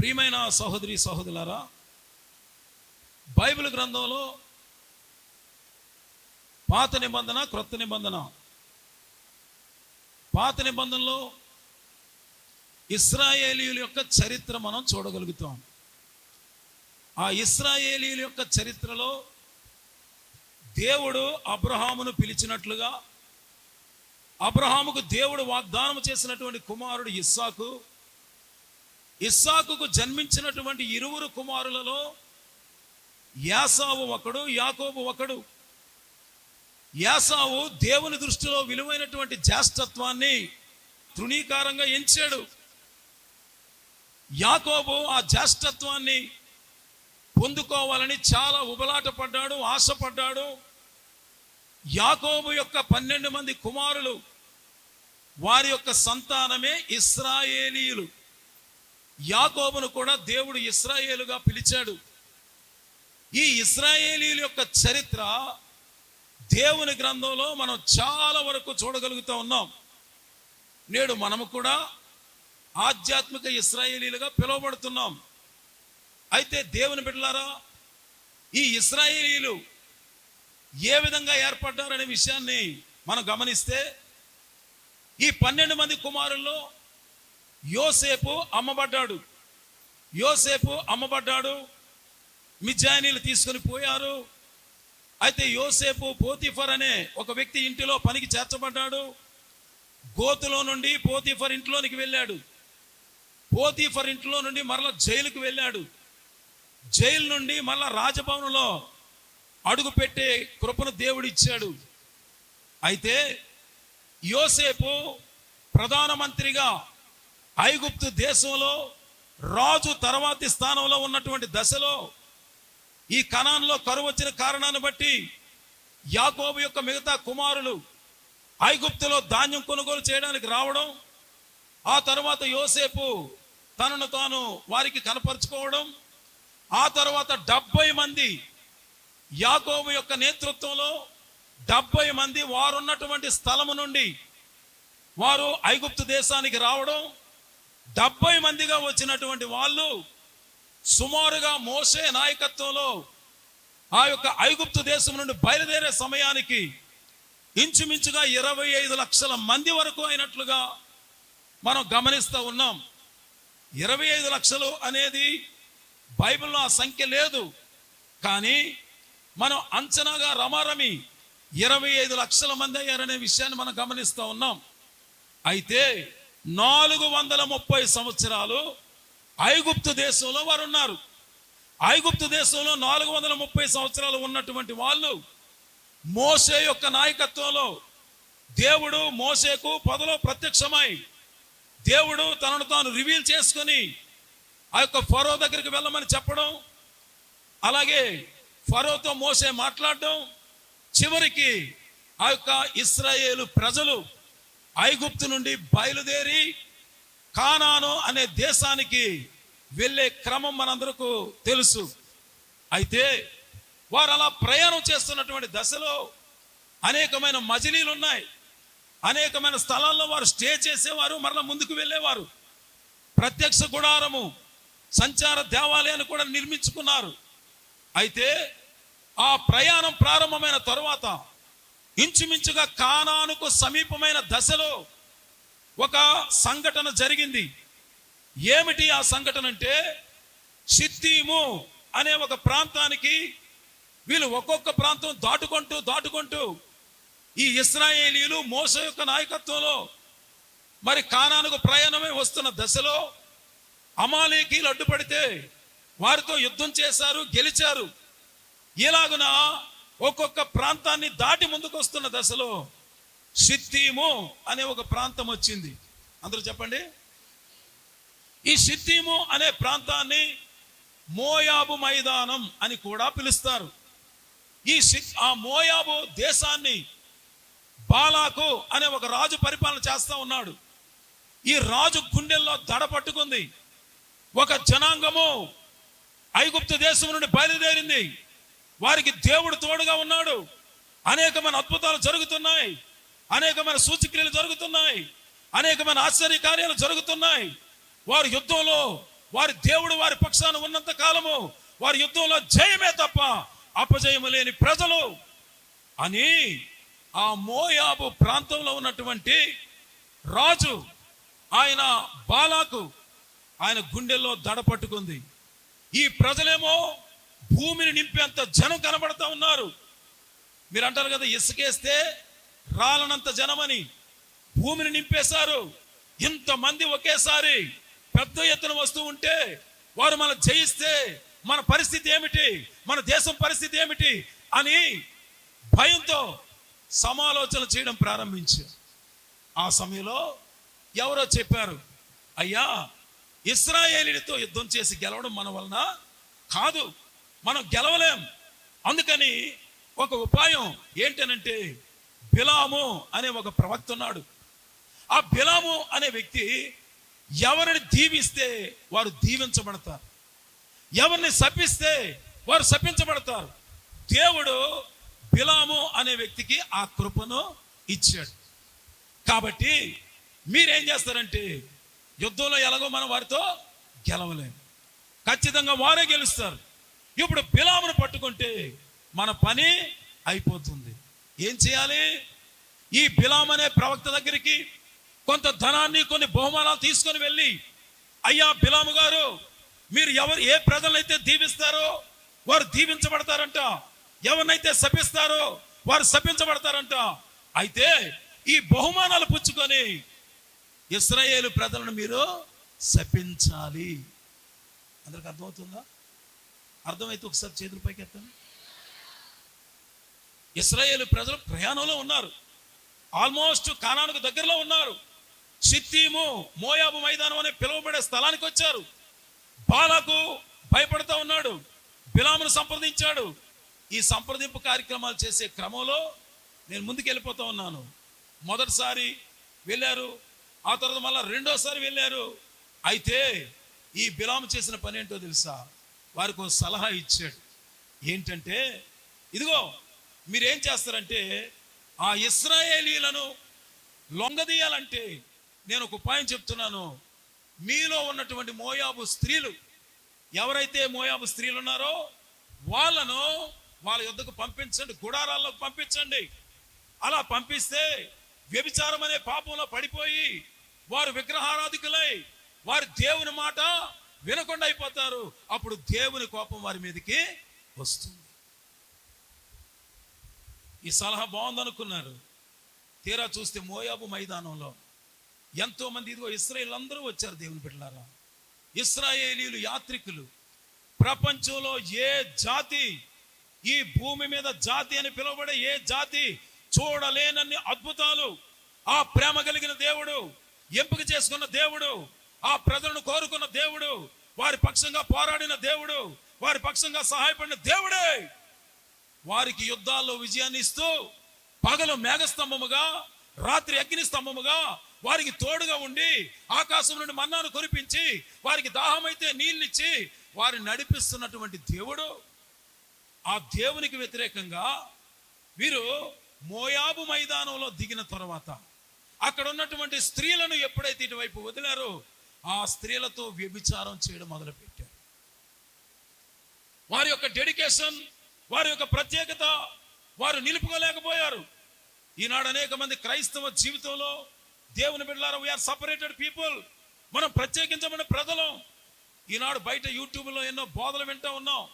ప్రియమైన సహోదరి సహోదరులారా బైబిల్ గ్రంథంలో పాత నిబంధన క్రొత్త నిబంధన. పాత నిబంధనలో ఇస్రాయేలీయుల యొక్క చరిత్ర మనం చూడగలుగుతాం. ఆ ఇస్రాయేలీయుల యొక్క చరిత్రలో దేవుడు అబ్రహామును పిలిచినట్లుగా అబ్రహాముకు దేవుడు వాగ్దానం చేసినటువంటి కుమారుడు ఇస్సాకు ఇస్సాకుకు జన్మించినటువంటి ఇరువురు కుమారులలో యాసావు ఒకడు యాకోబు ఒకడు. యాసావు దేవుని దృష్టిలో విలువైనటువంటి జ్యేష్ఠత్వాన్ని తృణీకారంగా ఎంచాడు. యాకోబు ఆ జ్యేష్ఠత్వాన్ని పొందుకోవాలని చాలా ఉబలాట పడ్డాడు ఆశపడ్డాడు. యాకోబు యొక్క పన్నెండు మంది కుమారులు వారి యొక్క సంతానమే ఇస్రాయేలీయులు యాకోబును కూడా దేవుడు ఇస్రాయేలుగా పిలిచాడు. ఈ ఇస్రాయేలీల యొక్క చరిత్ర దేవుని గ్రంథంలో మనం చాలా వరకు చూడగలుగుతూ ఉన్నాం. నేడు మనము కూడా ఆధ్యాత్మిక ఇస్రాయేలీలుగా పిలువబడుతున్నాం. అయితే దేవుని బిడ్డలారా ఈ ఇస్రాయేలీలు ఏ విధంగా ఏర్పడ్డారనే విషయాన్ని మనం గమనిస్తే ఈ పన్నెండు మంది కుమారుల్లో యోసేపు అమ్మబడ్డాడు. యోసేపు అమ్మబడ్డాడు. మిజ్జానీలు తీసుకొని పోయారు. అయితే యోసేపు పోతిఫర్ అనే ఒక వ్యక్తి ఇంటిలో పనికి చేర్చబడ్డాడు. గోతులో నుండి పోతిఫర్ ఇంట్లోనికి వెళ్ళాడు. పోతిఫర్ ఇంట్లో నుండి మరలా జైలుకు వెళ్ళాడు. జైలు నుండి మరల రాజభవనంలో అడుగు పెట్టే కృపను దేవుడు ఇచ్చాడు. అయితే యోసేపు ప్రధానమంత్రిగా ఐగుప్తు దేశంలో రాజు తర్వాతి స్థానంలో ఉన్నటువంటి దశలో ఈ కణాన్లో కరువు వచ్చిన కారణాన్ని బట్టి యాకోబు యొక్క మిగతా కుమారులు ఐగుప్తులో ధాన్యం కొనుగోలు చేయడానికి రావడం ఆ తర్వాత యోసేపు తనను తాను వారికి కనపరుచుకోవడం ఆ తర్వాత డెబ్బై మంది యాకోబు యొక్క నేతృత్వంలో డెబ్బై మంది వారున్నటువంటి స్థలము నుండి వారు ఐగుప్తు దేశానికి రావడం డెబ్బై మందిగా వచ్చినటువంటి వాళ్ళు సుమారుగా మోసే నాయకత్వంలో ఆ యొక్క ఐగుప్తు దేశం నుండి బయలుదేరే సమయానికి ఇంచుమించుగా ఇరవై ఐదు లక్షల మంది వరకు అయినట్లుగా మనం గమనిస్తూ ఉన్నాం. ఇరవై ఐదు లక్షలు అనేది బైబిల్లో ఆ సంఖ్య లేదు. కానీ మనం అంచనాగా రమారమి ఇరవై ఐదు లక్షల మంది అయ్యారనే విషయాన్ని మనం గమనిస్తూ ఉన్నాం. అయితే నాలుగు వందల ముప్పై సంవత్సరాలు ఐగుప్తు దేశంలో వారు ఉన్నారు ఐగుప్తు దేశంలో నాలుగు వందల ముప్పై సంవత్సరాలు ఉన్నటువంటి వాళ్ళు మోసే యొక్క నాయకత్వంలో దేవుడు మోసేకు పొదలో ప్రత్యక్షమై దేవుడు తనను తాను రివీల్ చేసుకుని ఆ యొక్క ఫరో దగ్గరికి వెళ్ళమని చెప్పడం అలాగే ఫరోతో మోసే మాట్లాడడం చివరికి ఆ యొక్క ఇస్రాయేలు ప్రజలు ఐగుప్తు నుండి బయలుదేరి కానాను అనే దేశానికి వెళ్ళే క్రమం మనందరకు తెలుసు. అయితే వారు అలా ప్రయాణం చేస్తున్నటువంటి దశలో అనేకమైన మజిలీలు ఉన్నాయి. అనేకమైన స్థలాల్లో వారు స్టే చేసేవారు మరలా ముందుకు వెళ్ళేవారు. ప్రత్యక్ష గుడారము సంచార దేవాలయాన్ని కూడా నిర్మించుకున్నారు. అయితే ఆ ప్రయాణం ప్రారంభమైన తరువాత ఇంచుమించుగా కానానుకు సమీపమైన దశలో ఒక సంఘటన జరిగింది. ఏమిటి ఆ సంఘటన అంటే షిత్తీము అనే ఒక ప్రాంతానికి వీళ్ళు ఒక్కొక్క ప్రాంతం దాటుకుంటూ దాటుకుంటూ ఈ ఇస్రాయేలీలు మోస యొక్క నాయకత్వంలో మరి కానానుకు ప్రయాణమే వస్తున్న దశలో అమాలేకీలు అడ్డుపడితే వారితో యుద్ధం చేశారు గెలిచారు. ఇలాగున ఒక్కొక్క ప్రాంతాన్ని దాటి ముందుకు వస్తున్న దశలో షిత్తీము అనే ఒక ప్రాంతం వచ్చింది. అందరూ చెప్పండి? ఈ సిద్ధీము అనే ప్రాంతాన్ని మోయాబు మైదానం అని కూడా పిలుస్తారు. ఈ ఆ మోయాబు దేశాన్ని బాలాకు అనే ఒక రాజు పరిపాలన చేస్తూ ఉన్నాడు. ఈ రాజు గుండెల్లో దడ పట్టుకుంది. ఒక జనాంగము ఐగుప్తు దేశం నుండి బయలుదేరింది. వారికి దేవుడు తోడుగా ఉన్నాడు. అనేకమైన అద్భుతాలు జరుగుతున్నాయి. అనేకమైన సూచక్రియలు జరుగుతున్నాయి. అనేకమైన ఆశ్చర్య కార్యాలు జరుగుతున్నాయి. వారి యుద్ధంలో వారి దేవుడు వారి పక్షాన ఉన్నంత కాలము వారి యుద్ధంలో జయమే తప్ప అపజయము లేని ప్రజలు అని ఆ మోయాబు ప్రాంతంలో ఉన్నటువంటి రాజు ఆయన బాలాకు ఆయన గుండెల్లో దడ పట్టుకుంది. ఈ ప్రజలేమో భూమిని నింపేంత జనం కనబడతా ఉన్నారు. మీరు అంటారు కదా ఇసుకేస్తే రాలనంత జనమని. భూమిని నింపేశారు. ఇంతమంది ఒకేసారి పెద్ద ఎత్తున వస్తూ ఉంటే వారు మన జయిస్తే మన పరిస్థితి ఏమిటి? మన దేశం పరిస్థితి ఏమిటి? అని భయంతో సమాలోచన చేయడం ప్రారంభించారు. ఆ సమయంలో ఎవరో చెప్పారు అయ్యా ఇస్రాయేలీలతో యుద్ధం చేసి గెలవడం మన వలన కాదు. మనం గెలవలేం. అందుకని ఒక ఉపాయం ఏంటనంటే బిలాము అనే ఒక ప్రవక్త ఉన్నాడు. ఆ బిలాము అనే వ్యక్తి ఎవరిని దీవిస్తే వారు దీవించబడతారు. ఎవరిని శపిస్తే వారు శపించబడతారు. దేవుడు బిలాము అనే వ్యక్తికి ఆ కృపను ఇచ్చాడు. కాబట్టి మీరేం చేస్తారంటే యుద్ధంలో ఎలాగో మనం వారితో గెలవలేము ఖచ్చితంగా వారే గెలుస్తారు. ఇప్పుడు బిలామును పట్టుకుంటే మన పని అయిపోతుంది. ఏం చేయాలి? ఈ బిలాం అనే ప్రవక్త దగ్గరికి కొంత ధనాన్ని కొన్ని బహుమానాలు తీసుకొని వెళ్ళి అయ్యా బిలాము గారు మీరు ఎవరు ఏ ప్రజలైతే దీవిస్తారో వారు దీవించబడతారంట. ఎవరినైతే శపిస్తారో వారు శపించబడతారంట. అయితే ఈ బహుమానాలు పుచ్చుకొని ఇస్రాయేలు ప్రజలను మీరు శపించాలి. అందరికి అర్థమవుతుందా? అర్థమైతే ఒకసారి చేతుల పైకి ఎత్తాను ఇస్రాయేల్ ప్రజలు ప్రయాణంలో ఉన్నారు. ఆల్మోస్ట్ కానానికి దగ్గరలో ఉన్నారు. సిత్తీము మోయాబు మైదానం అనే పిలువబడే స్థలానికి వచ్చారు. బాలకు భయపడుతూ ఉన్నాడు. బిలామును సంప్రదించాడు. ఈ సంప్రదింపు కార్యక్రమాలు చేసే క్రమంలో నేను ముందుకు వెళ్ళిపోతా ఉన్నాను. మొదటిసారి వెళ్ళారు. ఆ తర్వాత మళ్ళీ రెండోసారి వెళ్ళారు. అయితే ఈ బిలాము చేసిన పని ఏంటో తెలుసా? వారికి ఒక సలహా ఇచ్చాడు. ఏంటంటే ఇదిగో మీరేం చేస్తారంటే ఆ ఇస్రాయేలీలను లొంగదీయాలంటే నేను ఒక ఉపాయం చెప్తున్నాను. మీలో ఉన్నటువంటి మోయాబు స్త్రీలు ఎవరైతే మోయాబు స్త్రీలు ఉన్నారో వాళ్ళను వాళ్ళ యుద్ధకు పంపించండి గుడారాల్లోకి పంపించండి. అలా పంపిస్తే వ్యభిచారం అనే పాపంలో పడిపోయి వారు విగ్రహారాధికులై వారి దేవుని మాట వినకుండా అయిపోతారు. అప్పుడు దేవుని కోపం వారి మీదకి వస్తుంది. ఈ సలహా బాగుందనుకున్నారు. తీరా చూస్తే మోయాబు మైదానంలో ఎంతో మంది ఇదిగో ఇస్రాయేల్ అందరూ వచ్చారు దేవుని బిడ్డలారా. ఇస్రాయేలీలు యాత్రికులు. ప్రపంచంలో ఏ జాతి ఈ భూమి మీద జాతి అని పిలువబడే ఏ జాతి చూడలేనన్ని అద్భుతాలు. ఆ ప్రేమ కలిగిన దేవుడు ఎంపిక చేసుకున్న దేవుడు ఆ ప్రజలను కోరుకున్న దేవుడు వారి పక్షంగా పోరాడిన దేవుడు వారి పక్షంగా సహాయపడిన దేవుడే. వారికి యుద్ధాల్లో విజయాన్ని ఇస్తూ పగలు మేఘస్తంభముగా రాత్రి అగ్ని స్తంభముగా వారికి తోడుగా ఉండి ఆకాశం నుండి మన్నాను కురిపించి వారికి దాహమైతే నీళ్ళిచ్చి వారిని నడిపిస్తున్నటువంటి దేవుడు. ఆ దేవునికి వ్యతిరేకంగా వీరు మోయాబు మైదానంలో దిగిన తర్వాత అక్కడ ఉన్నటువంటి స్త్రీలను ఎప్పుడైతే ఇటువైపు వదిలారో ఆ స్త్రీలతో వ్యభిచారం చేయడం మొదలుపెట్టారు. వారి యొక్క డెడికేషన్ వారి యొక్క ప్రత్యేకత వారు నిలుపుకోలేకపోయారు. ఈనాడు అనేక మంది క్రైస్తవ జీవితంలో దేవుని బిడ్డలారా వీఆర్ సపరేటెడ్ పీపుల్ మనం ప్రత్యేకించమని ప్రజలం. ఈనాడు బయట యూట్యూబ్లో ఎన్నో బోధలు వింటూ ఉన్నాం.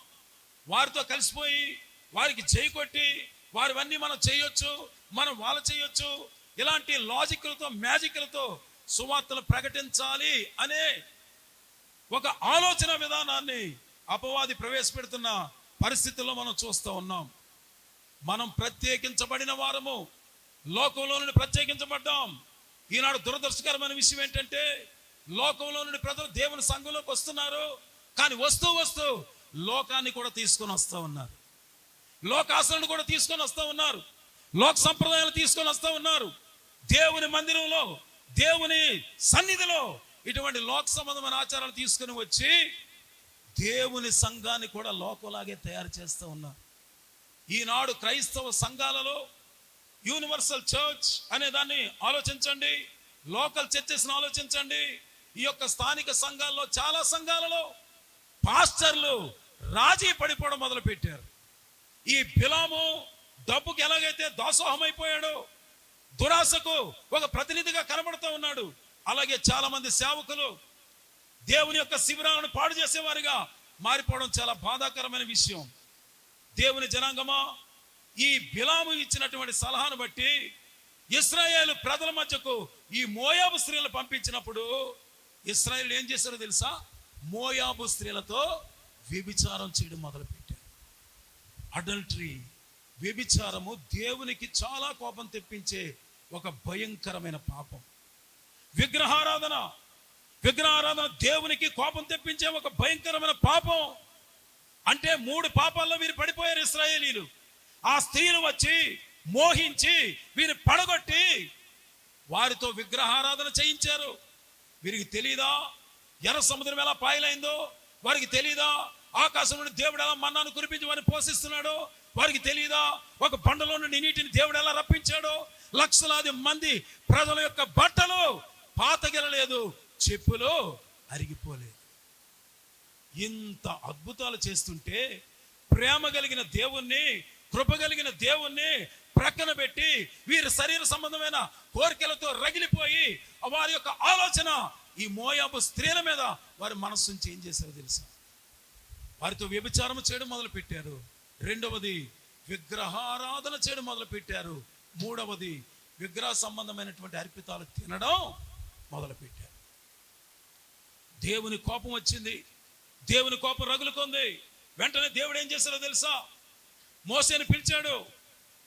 వారితో కలిసిపోయి వారికి చేయి కొట్టి వారివన్నీ మనం చేయొచ్చు మనం వాళ్ళ చేయొచ్చు. ఇలాంటి లాజిక్లతో మ్యాజిక్లతో సువార్తలు ప్రకటించాలి అనే ఒక ఆలోచన విధానాన్ని అపవాది ప్రవేశపెడుతున్న పరిస్థితుల్లో మనం చూస్తూ ఉన్నాం. మనం ప్రత్యేకించబడిన వారము. లోకంలో నుండి ప్రత్యేకించబడ్డాం. ఈనాడు దురదృష్టకరమైన విషయం ఏంటంటే లోకంలో నుండి ప్రజలు దేవుని సంఘంలోకి వస్తున్నారు. కానీ వస్తూ వస్తూ లోకాన్ని కూడా తీసుకొని వస్తూ ఉన్నారు. లోకాసనను కూడా తీసుకొని వస్తూ ఉన్నారు. లోక సంప్రదాయాలు తీసుకొని వస్తూ ఉన్నారు. దేవుని మందిరంలో దేవుని సన్నిధిలో ఇటువంటి లోక సంబంధమైన ఆచారాలు తీసుకుని వచ్చి దేవుని సంఘాన్ని కూడా లోకలాగే తయారు చేస్తూ ఉన్నారు. ఈనాడు క్రైస్తవ సంఘాలలో యూనివర్సల్ చర్చ్ అనే దాన్ని ఆలోచించండి లోకల్ చర్చెస్ని ఆలోచించండి. ఈ యొక్క స్థానిక సంఘాల్లో చాలా సంఘాలలో పాస్టర్లు రాజీ పడిపోవడం మొదలుపెట్టారు. ఈ బిలాము డబ్బుకి ఎలాగైతే దాసోహం అయిపోయాడో దురాశకు ఒక ప్రతినిధిగా కనబడుతూ ఉన్నాడు. అలాగే చాలా మంది సేవకులు దేవుని యొక్క శిబిరాలను పాడు చేసేవారిగా మారిపోవడం చాలా బాధాకరమైన విషయం. దేవుని జనాంగమా ఈ బిలాము ఇచ్చినటువంటి సలహాను బట్టి ఇస్రాయేల్ ప్రజల మధ్యకు ఈ మోయాబు స్త్రీలను పంపించినప్పుడు ఇస్రాయేల్ ఏం చేశారో తెలుసా? మోయాబు స్త్రీలతో వ్యభిచారం చేయడం మొదలుపెట్టారు. అడల్టరీ వ్యభిచారము దేవునికి చాలా కోపం తెప్పించే ఒక భయంకరమైన పాపం. విగ్రహారాధన విగ్రహారాధన దేవునికి కోపం తెప్పించే ఒక భయంకరమైన పాపం. అంటే మూడు పాపాల్లో వీరు పడిపోయారు ఇస్రాయేలీలు. ఆ స్త్రీలు వచ్చి మోహించి వీరు పడగొట్టి వారితో విగ్రహారాధన చేయించారు. వీరికి తెలీదా? ఎర్ర సముద్రం ఎలా పాయలైందో? వారికి తెలీదా? ఆకాశం నుండి దేవుడు ఎలా మన్నాను కురిపించి వారిని పోషిస్తున్నాడో? వారికి తెలీదా? ఒక బండలో నుండి నీటిని దేవుడు ఎలా రప్పించాడో? లక్షలాది మంది ప్రజల యొక్క బట్టలు పాతగిరలేదు చెప్పులు అరిగిపోలేదు. ఇంత అద్భుతాలు చేస్తుంటే ప్రేమ కలిగిన దేవుణ్ణి కృప కలిగిన దేవుణ్ణి ప్రక్కన పెట్టి వీరి శరీర సంబంధమైన కోరికలతో రగిలిపోయి వారి యొక్క ఆలోచన ఈ మోయాబు స్త్రీల మీద వారి మనస్సు నుంచి ఏం చేశారో తెలుసా? వారితో వ్యభిచారం చేయడం మొదలు పెట్టారు రెండవది విగ్రహారాధన చేయడం మొదలు పెట్టారు మూడవది విగ్రహ సంబంధమైనటువంటి అర్పితాలు తినడం మొదలుపెట్టారు. దేవుని కోపం వచ్చింది. దేవుని కోపం రగులుకుంది. వెంటనే దేవుడు ఏం చేశారో తెలుసా? మోసేని పిలిచాడు.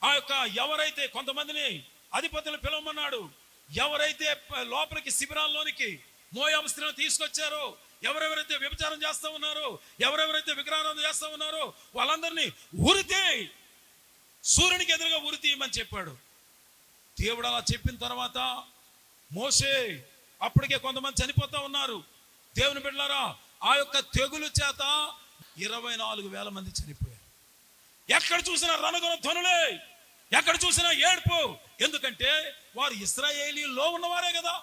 ఆ యొక్క ఎవరైతే కొంతమందిని అధిపతులు పిలవమన్నాడు ఎవరైతే లోపలికి శిబిరాల్లోనికి మోయాబు స్త్రీలను తీసుకొచ్చారో ఎవరెవరైతే వ్యభిచారం చేస్తా ఉన్నారో ఎవరెవరైతే విగ్రహారాధన చేస్తా ఉన్నారో వాళ్ళందరినీ ఉరితే సూర్యునికి ఎదురుగా ఉరి తీయమని చెప్పాడు. దేవుడు అలా చెప్పిన తర్వాత మోసే అప్పటికే కొంతమంది చనిపోతా ఉన్నారు. దేవుని బిడ్డలారా ఆ యొక్క తెగులు చేత ఇరవై నాలుగు వేల మంది చనిపోయారు. ఎక్కడ చూసినా రణగొన ధ్వనులే ఎక్కడ చూసినా ఏడుపు. ఎందుకంటే వారు ఇస్రాయేలీలో ఉన్నవారే కదా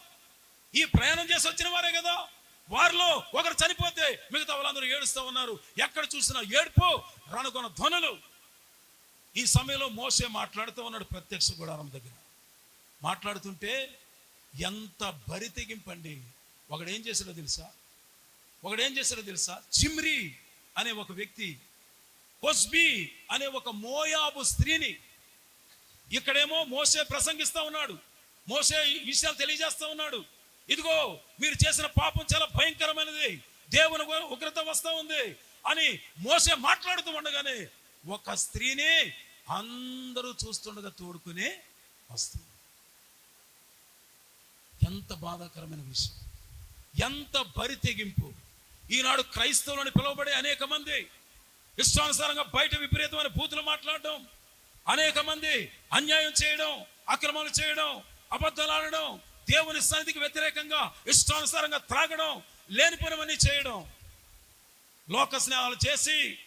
ఈ ప్రయాణం చేసి వచ్చిన వారే కదా. వారిలో ఒకరు చనిపోతే మిగతా వాళ్ళందరూ ఏడుస్తూ ఉన్నారు. ఎక్కడ చూసినా ఏడుపు రణగొన ధ్వనులు. ఈ సమయంలో మోసే మాట్లాడుతూ ఉన్నాడు ప్రత్యక్ష గుడారం దగ్గర. మాట్లాడుతుంటే ఎంత బరి తెగింపండి. ఒకడేం చేశాడో తెలుసా? ఒకడేం చేశాడో తెలుసా? చిమ్రి అనే ఒక వ్యక్తి కొస్బి అనే ఒక మోయాబు స్త్రీని ఇక్కడేమో మోసే ప్రసంగిస్తూ ఉన్నాడు. మోసే ఈ విషయాలు తెలియజేస్తూ ఉన్నాడు. ఇదిగో మీరు చేసిన పాపం చాలా భయంకరమైనది. దేవుని ఉగ్రత వస్తూ ఉంది అని మోసే మాట్లాడుతూ ఉండగానే ఒక స్త్రీని అందరూ చూస్తుండగా తోడుకునే వస్తుంది ఎంత బాధాకరమైన విషయం. ఎంత బరి తెగింపు. ఈనాడు క్రైస్తవులని పిలువబడే అనేక మంది ఇష్టానుసారంగా బయట విపరీతమైన బూతులు మాట్లాడడం అనేక మంది అన్యాయం చేయడం అక్రమాలు చేయడం అబద్ధాలు ఆడడం దేవుని సన్నిధికి వ్యతిరేకంగా ఇష్టానుసారంగా త్రాగడం లేనిపోయినవన్నీ చేయడం. లోక స్నేహాలు చేసి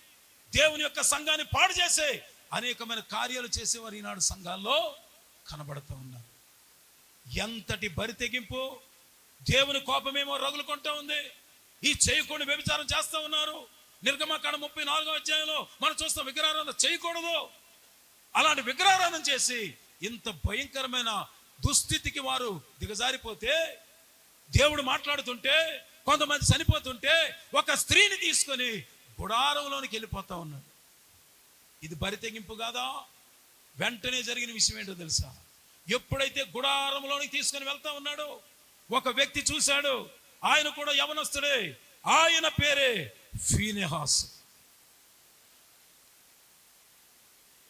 దేవుని యొక్క సంఘాన్ని పాడు చేసే అనేకమైన కార్యాలు చేసేవారు ఈనాడు సంఘాల్లో కనబడుతూ ఉన్నారు. ఎంతటి బరి తెగింపు దేవుని కోపమేమో రగులుకుంటూ ఉంది. ఈ చేయకూడని వ్యభిచారం చేస్తూ ఉన్నారు. నిర్గమకాండ ముప్పై నాలుగో అధ్యాయంలో మనం చూస్తాం విగ్రహారాధన చేయకూడదు. అలాంటి విగ్రహారాధన చేసి ఇంత భయంకరమైన దుస్థితికి వారు దిగజారిపోతే దేవుడు మాట్లాడుతుంటే కొంతమంది చనిపోతుంటే ఒక స్త్రీని తీసుకొని గుడారంలోనికి వెళ్ళిపోతా ఉన్నాడు ఇది బరితెగింపు కాదా? వెంటనే జరిగిన విషయం ఏంటో తెలుసా? ఎప్పుడైతే గుడారంలోనికి తీసుకుని వెళ్తా ఉన్నాడో ఒక వ్యక్తి చూశాడు ఆయన కూడా యవనస్తుడే ఆయన పేరే ఫీనెహాస్.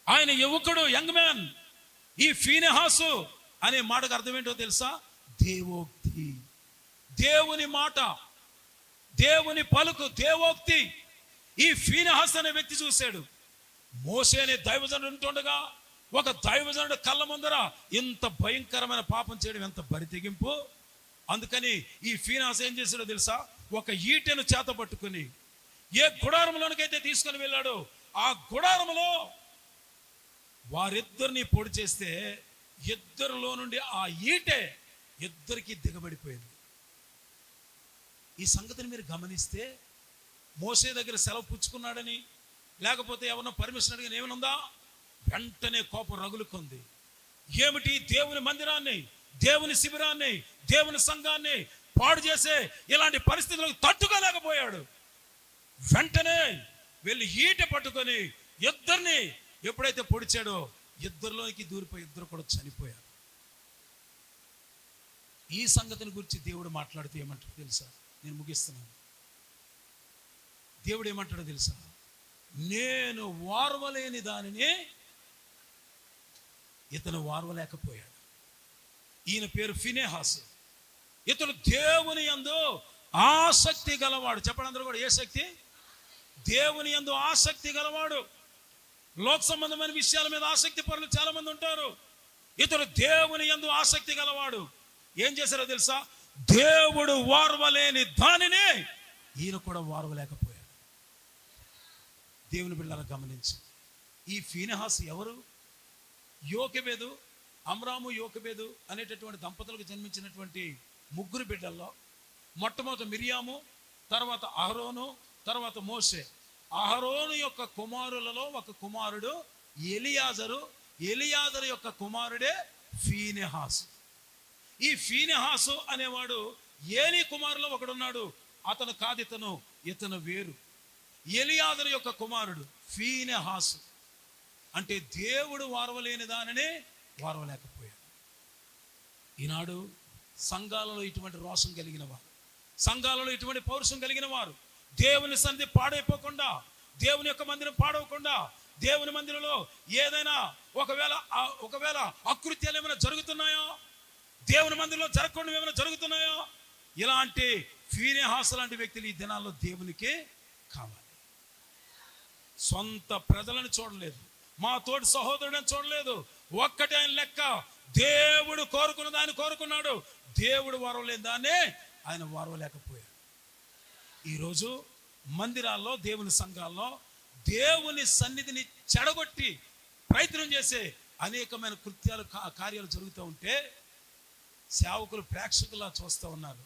ఆయన యువకుడు యంగ్ మ్యాన్. ఈ ఫీనెహాసు అనే మాటకు అర్థం ఏంటో తెలుసా? దేవోక్తి. దేవుని మాట దేవుని పలుకు దేవోక్తి. ఈ ఫీనెహాస్ అనే వ్యక్తి చూశాడు. మోసే అనే దైవజనుడు ఉంటుండగా ఒక దైవజనుడు కళ్ళ ముందర ఇంత భయంకరమైన పాపం చేయడం ఎంత బరి తెగింపు? అందుకని ఈ ఫీనాస్ ఏం చేశాడో తెలుసా? ఒక ఈటెను చేత పట్టుకుని ఏ గుడారంలోనికైతే తీసుకొని వెళ్ళాడో ఆ గుడారంలో వారిద్దరిని పొడి చేస్తే ఇద్దరిలో నుండి ఆ ఈటె ఇద్దరికి దిగబడిపోయింది. ఈ సంగతిని మీరు గమనిస్తే మోసే దగ్గర సెలవు పుచ్చుకున్నాడని లేకపోతే ఎవరినో పర్మిషన్ అడిగిన ఏమనుందా? వెంటనే కోపం రగులుకుంది. ఏమిటి? దేవుని మందిరాన్ని దేవుని శిబిరాన్ని దేవుని సంఘాన్ని పాడు చేసే ఇలాంటి పరిస్థితులకు తట్టుకోలేకపోయాడు. వెంటనే వెళ్ళి ఈట పట్టుకొని ఇద్దరిని ఎప్పుడైతే పొడిచాడో ఇద్దరిలోకి దూరిపోయి ఇద్దరు కూడా చనిపోయారు. ఈ సంగతిని గురించి దేవుడు మాట్లాడితే ఏమంటాడు తెలుసా? నేను ముగిస్తున్నాను. దేవుడు ఏమంటాడో తెలుసా? నేను వార్వలేని దానిని ఇతను వార్వలేకపోయాడు. ఈయన పేరు ఫినేహాస్. ఇతడు దేవుని యందు ఆసక్తి గలవాడు. చెప్పండి అందరూ కూడా ఏ శక్తి? దేవుని యందు ఆసక్తి గలవాడు. లోక సంబంధమైన విషయాల మీద ఆసక్తి పరులు చాలా మంది ఉంటారు. ఇతడు దేవుని యందు ఆసక్తి గలవాడు. ఏం చేశారో తెలుసా? దేవుడు వార్వలేని దానిని ఈయన కూడా వార్వలేకపోయాడు. దేవుని బిళ్ళను గమనించి. ఈ ఫీనహాస్ ఎవరు? యోకబేదు అమ్రాము యోకబేదు అనేటటువంటి దంపతులకు జన్మించినటువంటి ముగ్గురు బిడ్డల్లో మొట్టమొదటి మిరియాము తర్వాత అహరోను తర్వాత మోసే అహరోను యొక్క కుమారులలో ఒక కుమారుడు ఎలియాజరు. ఎలియాజరు యొక్క కుమారుడే ఫీనెహాసు. ఈ ఫీనెహాసు అనేవాడు ఏలి కుమారులో ఒకడున్నాడు. అతను కాదు ఇతను ఇతను వేరు. ఎలియాజరు యొక్క కుమారుడు ఫీనెహాసు. అంటే దేవుడు వారవలేని దానినే వారవలేకపోయాడు. ఈనాడు సంఘాలలో ఇటువంటి రోషం కలిగిన వారు సంఘాలలో ఇటువంటి పౌరుషం కలిగిన వారు దేవుని సంధి పాడైపోకుండా దేవుని యొక్క మందిరం పాడవకుండా దేవుని మందిరంలో ఏదైనా ఒకవేళ ఒకవేళ అకృత్యాలు ఏమైనా జరుగుతున్నాయో? దేవుని మందిరంలో జరగకుండా ఏమైనా జరుగుతున్నాయో? ఇలాంటి ఫీనేహాస లాంటి వ్యక్తులు ఈ దినాల్లో దేవునికి కావాలి. సొంత ప్రజలను చూడలేదు. మా తోటి సహోదరుడని చూడలేదు. ఒక్కటే ఆయన లెక్క. దేవుడు కోరుకున్న దాన్ని కోరుకున్నాడు. దేవుడు వరవలేని దాన్ని ఆయన వరవలేకపోయాడు. ఈరోజు మందిరాల్లో దేవుని సంఘాల్లో దేవుని సన్నిధిని చెడగొట్టి ప్రయత్నం చేసే అనేకమైన కృత్యాలు కా- కార్యాలు జరుగుతూ ఉంటే సేవకులు ప్రేక్షకులా చూస్తూ ఉన్నారు.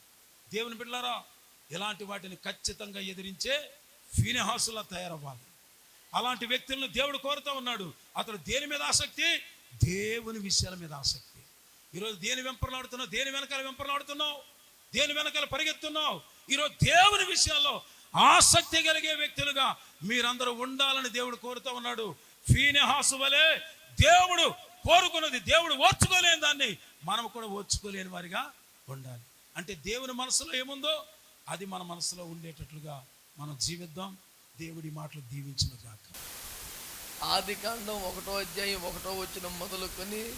దేవుని బిడ్డలారా ఇలాంటి వాటిని ఖచ్చితంగా ఎదిరించే ఫీనహాసులా తయారవ్వాలి. అలాంటి వ్యక్తులను దేవుడు కోరుతూ ఉన్నాడు. అతడు దేని మీద ఆసక్తి? దేవుని విషయాల మీద ఆసక్తి. ఈరోజు దేని వెంపర్లాడుతున్నావు? దేని వెనకాల వెంపర్లాడుతున్నావు? దేని వెనకాల పరిగెత్తున్నావు? ఈరోజు దేవుని విషయాల్లో ఆసక్తి కలిగే వ్యక్తులుగా మీరందరూ ఉండాలని దేవుడు కోరుతూ ఉన్నాడు. ఫీనెహాసు వలె దేవుడు కోరుకున్నది దేవుడు ఓర్చుకోలేని దాన్ని మనం కూడా ఓర్చుకోలేని వారిగా ఉండాలి. అంటే దేవుని మనసులో ఏముందో అది మన మనసులో ఉండేటట్లుగా మనం జీవిద్దాం. దేవుడి మాటలు దీవించిన గాక. ఆది కాండం ఒకటో అధ్యాయం ఒకటో వచ్చిన మొదలుకొని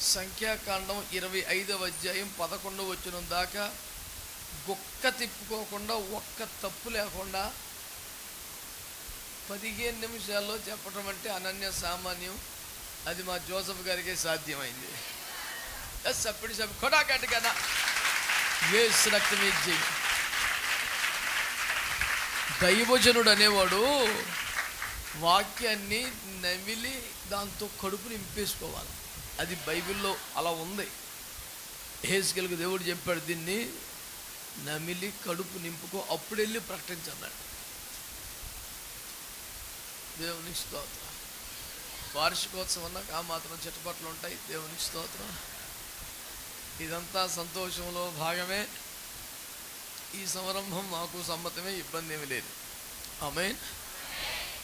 సంఖ్యాకాండం ఇరవై ఐదవ అధ్యాయం పదకొండో వచ్చిన దాకా గొక్క తిప్పుకోకుండా ఒక్క తప్పు లేకుండా పదిహేను నిమిషాల్లో చెప్పడం అంటే అనన్య సామాన్యం. అది మా జోసఫ్ గారికి సాధ్యమైంది. ఎస్ అప్పుడు చెప్పు. కొడాకట్టు కదా. వేసు రక్తమే ఇచ్చి దైవజనుడు అనేవాడు వాక్యాన్ని నమిలి దాంతో కడుపు నింపేసుకోవాలి. అది బైబిల్లో అలా ఉంది. హేస్కెల్కి దేవుడు చెప్పాడు దీన్ని నమిలి కడుపు నింపుకో అప్పుడు వెళ్ళి ప్రకటించన్నాడు దేవునికి స్తోత్రం. వార్షికోత్సవం నాకు ఆ మాత్రం చిట్టపట్లు ఉంటాయి. దేవునికి స్తోత్రం. ఇదంతా సంతోషంలో భాగమే. ఈ సంరంభం మాకు సమ్మతమే ఇబ్బంది ఏమి లేదు. ఆమె